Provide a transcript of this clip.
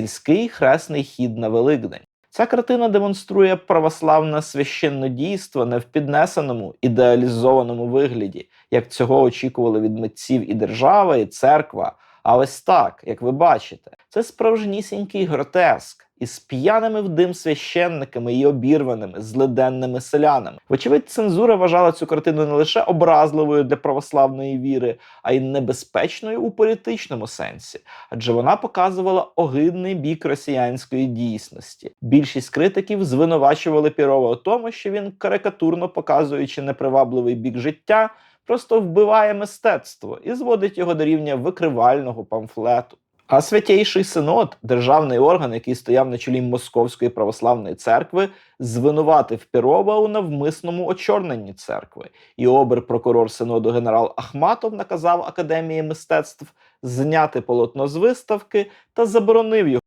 сільський хресний хід на Великдень. Ця картина демонструє православне священнодійство не в піднесеному ідеалізованому вигляді, як цього очікували від митців і держава, і церква. А ось так, як ви бачите, це справжнісінький гротеск із п'яними в дим священниками і обірваними злиденними селянами. Вочевидь, цензура вважала цю картину не лише образливою для православної віри, а й небезпечною у політичному сенсі, адже вона показувала огидний бік росіянської дійсності. Більшість критиків звинувачували Пірова у тому, що він карикатурно показуючи непривабливий бік життя, просто вбиває мистецтво і зводить його до рівня викривального памфлету. А святійший синод, державний орган, який стояв на чолі Московської православної церкви, звинуватив Пірова у навмисному очорненні церкви. І обер-прокурор синоду генерал Ахматов наказав Академії мистецтв зняти полотно з виставки та заборонив його